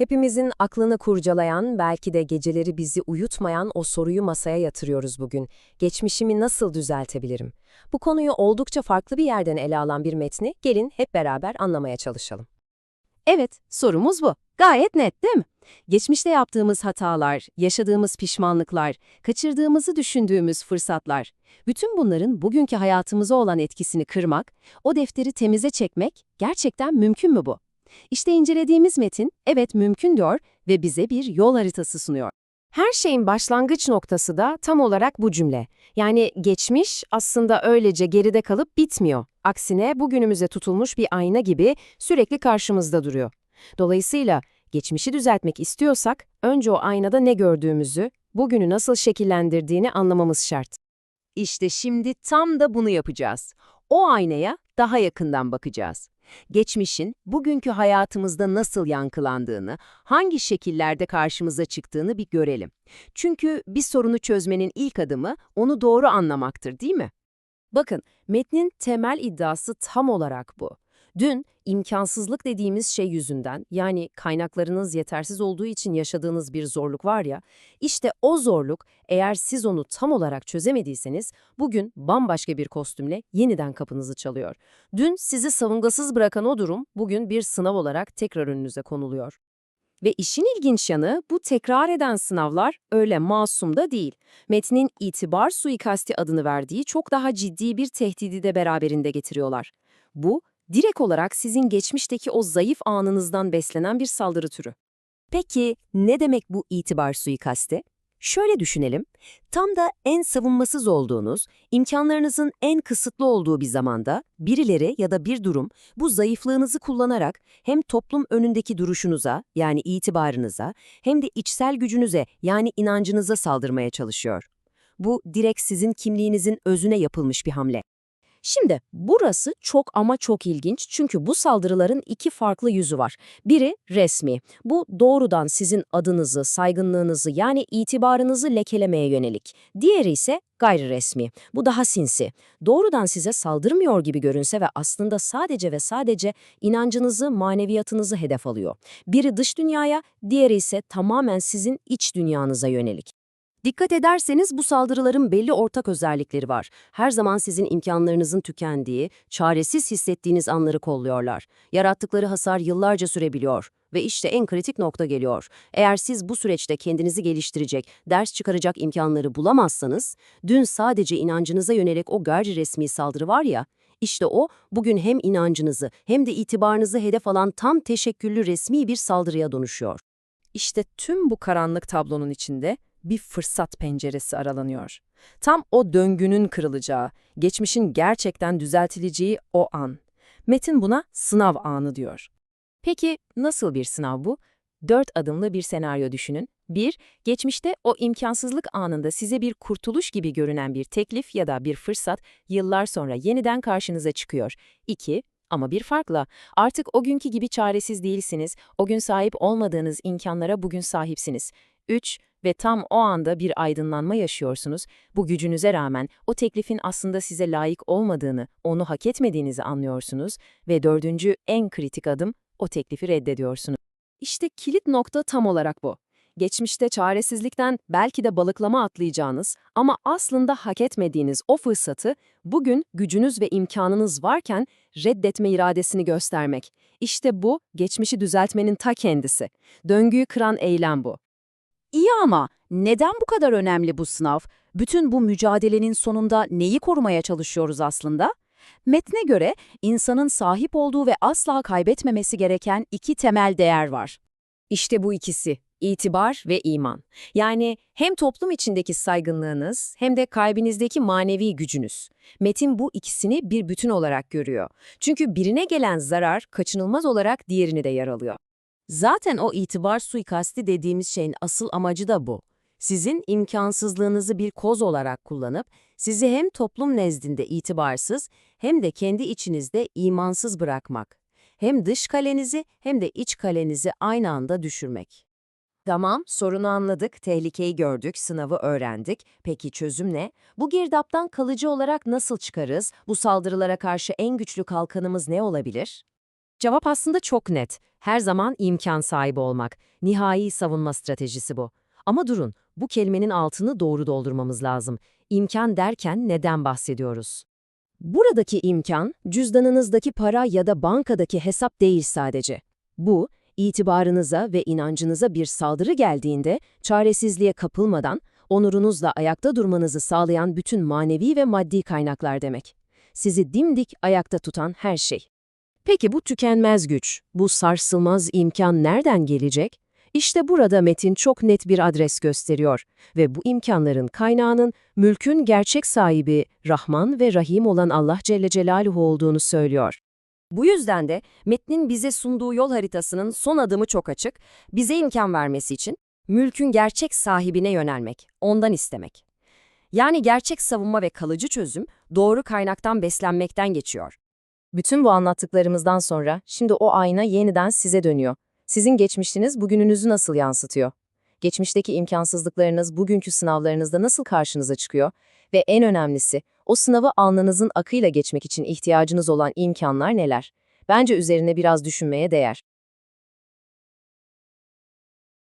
Hepimizin aklını kurcalayan, belki de geceleri bizi uyutmayan o soruyu masaya yatırıyoruz bugün. Geçmişimi nasıl düzeltebilirim? Bu konuyu oldukça farklı bir yerden ele alan bir metni gelin hep beraber anlamaya çalışalım. Evet, sorumuz bu. Gayet net değil mi? Geçmişte yaptığımız hatalar, yaşadığımız pişmanlıklar, kaçırdığımızı düşündüğümüz fırsatlar, bütün bunların bugünkü hayatımıza olan etkisini kırmak, o defteri temize çekmek gerçekten mümkün mü bu? İşte incelediğimiz metin, evet mümkün diyor ve bize bir yol haritası sunuyor. Her şeyin başlangıç noktası da tam olarak bu cümle. Yani geçmiş aslında öylece geride kalıp bitmiyor. Aksine bugünümüze tutulmuş bir ayna gibi sürekli karşımızda duruyor. Dolayısıyla geçmişi düzeltmek istiyorsak önce o aynada ne gördüğümüzü, bugünü nasıl şekillendirdiğini anlamamız şart. İşte şimdi tam da bunu yapacağız. O aynaya daha yakından bakacağız. Geçmişin bugünkü hayatımızda nasıl yankılandığını, hangi şekillerde karşımıza çıktığını bir görelim. Çünkü bir sorunu çözmenin ilk adımı onu doğru anlamaktır, değil mi? Bakın, metnin temel iddiası tam olarak bu. Dün imkansızlık dediğimiz şey yüzünden, yani kaynaklarınız yetersiz olduğu için yaşadığınız bir zorluk var ya, işte o zorluk eğer siz onu tam olarak çözemediyseniz, bugün bambaşka bir kostümle yeniden kapınızı çalıyor. Dün sizi savungasız bırakan o durum, bugün bir sınav olarak tekrar önünüze konuluyor. Ve işin ilginç yanı bu tekrar eden sınavlar öyle masum da değil. Metnin itibar suikasti adını verdiği çok daha ciddi bir tehdidi de beraberinde getiriyorlar. Bu, direkt olarak sizin geçmişteki o zayıf anınızdan beslenen bir saldırı türü. Peki ne demek bu itibar suikasti? Şöyle düşünelim, tam da en savunmasız olduğunuz, imkanlarınızın en kısıtlı olduğu bir zamanda birileri ya da bir durum bu zayıflığınızı kullanarak hem toplum önündeki duruşunuza yani itibarınıza hem de içsel gücünüze yani inancınıza saldırmaya çalışıyor. Bu direkt sizin kimliğinizin özüne yapılmış bir hamle. Şimdi burası çok ama çok ilginç çünkü bu saldırıların iki farklı yüzü var. Biri resmi. Bu doğrudan sizin adınızı, saygınlığınızı yani itibarınızı lekelemeye yönelik. Diğeri ise gayri resmi. Bu daha sinsi. Doğrudan size saldırmıyor gibi görünse ve aslında sadece ve sadece inancınızı, maneviyatınızı hedef alıyor. Biri dış dünyaya, diğeri ise tamamen sizin iç dünyanıza yönelik. Dikkat ederseniz bu saldırıların belli ortak özellikleri var. Her zaman sizin imkanlarınızın tükendiği, çaresiz hissettiğiniz anları kolluyorlar. Yarattıkları hasar yıllarca sürebiliyor. Ve işte en kritik nokta geliyor. Eğer siz bu süreçte kendinizi geliştirecek, ders çıkaracak imkanları bulamazsanız, dün sadece inancınıza yönelik o gayri resmi saldırı var ya, işte o bugün hem inancınızı hem de itibarınızı hedef alan tam teşekküllü resmi bir saldırıya dönüşüyor. İşte tüm bu karanlık tablonun içinde bir fırsat penceresi aralanıyor. Tam o döngünün kırılacağı, geçmişin gerçekten düzeltileceği o an. Metin buna sınav anı diyor. Peki nasıl bir sınav bu? Dört adımlı bir senaryo düşünün. 1. Geçmişte o imkansızlık anında size bir kurtuluş gibi görünen bir teklif ya da bir fırsat yıllar sonra yeniden karşınıza çıkıyor. 2. Ama bir farkla, artık o günkü gibi çaresiz değilsiniz, o gün sahip olmadığınız imkanlara bugün sahipsiniz. 3 ve tam o anda bir aydınlanma yaşıyorsunuz. Bu gücünüze rağmen o teklifin aslında size layık olmadığını, onu hak etmediğinizi anlıyorsunuz ve dördüncü en kritik adım o teklifi reddediyorsunuz. İşte kilit nokta tam olarak bu. Geçmişte çaresizlikten belki de balıklama atlayacağınız ama aslında hak etmediğiniz o fırsatı bugün gücünüz ve imkanınız varken reddetme iradesini göstermek. İşte bu geçmişi düzeltmenin ta kendisi. Döngüyü kıran eylem bu. İyi ama neden bu kadar önemli bu sınav? Bütün bu mücadelenin sonunda neyi korumaya çalışıyoruz aslında? Metne göre insanın sahip olduğu ve asla kaybetmemesi gereken iki temel değer var. İşte bu ikisi, itibar ve iman. Yani hem toplum içindeki saygınlığınız hem de kalbinizdeki manevi gücünüz. Metin bu ikisini bir bütün olarak görüyor. Çünkü birine gelen zarar kaçınılmaz olarak diğerini de yaralıyor. Zaten o itibar suikasti dediğimiz şeyin asıl amacı da bu. Sizin imkansızlığınızı bir koz olarak kullanıp sizi hem toplum nezdinde itibarsız hem de kendi içinizde imansız bırakmak. Hem dış kalenizi hem de iç kalenizi aynı anda düşürmek. Tamam, sorunu anladık, tehlikeyi gördük, sınavı öğrendik. Peki çözüm ne? Bu girdaptan kalıcı olarak nasıl çıkarız? Bu saldırılara karşı en güçlü kalkanımız ne olabilir? Cevap aslında çok net. Her zaman imkan sahibi olmak. Nihai savunma stratejisi bu. Ama durun, bu kelimenin altını doğru doldurmamız lazım. İmkan derken neden bahsediyoruz? Buradaki imkan, cüzdanınızdaki para ya da bankadaki hesap değil sadece. Bu, itibarınıza ve inancınıza bir saldırı geldiğinde çaresizliğe kapılmadan, onurunuzla ayakta durmanızı sağlayan bütün manevi ve maddi kaynaklar demek. Sizi dimdik ayakta tutan her şey. Peki bu tükenmez güç, bu sarsılmaz imkan nereden gelecek? İşte burada Metin çok net bir adres gösteriyor ve bu imkanların kaynağının mülkün gerçek sahibi Rahman ve Rahim olan Allah Celle Celaluhu olduğunu söylüyor. Bu yüzden de metnin bize sunduğu yol haritasının son adımı çok açık. Bize imkan vermesi için mülkün gerçek sahibine yönelmek, ondan istemek. Yani gerçek savunma ve kalıcı çözüm doğru kaynaktan beslenmekten geçiyor. Bütün bu anlattıklarımızdan sonra şimdi o ayna yeniden size dönüyor. Sizin geçmişiniz bugününüzü nasıl yansıtıyor? Geçmişteki imkansızlıklarınız bugünkü sınavlarınızda nasıl karşınıza çıkıyor? Ve en önemlisi, o sınavı alnınızın akıyla geçmek için ihtiyacınız olan imkanlar neler? Bence üzerine biraz düşünmeye değer.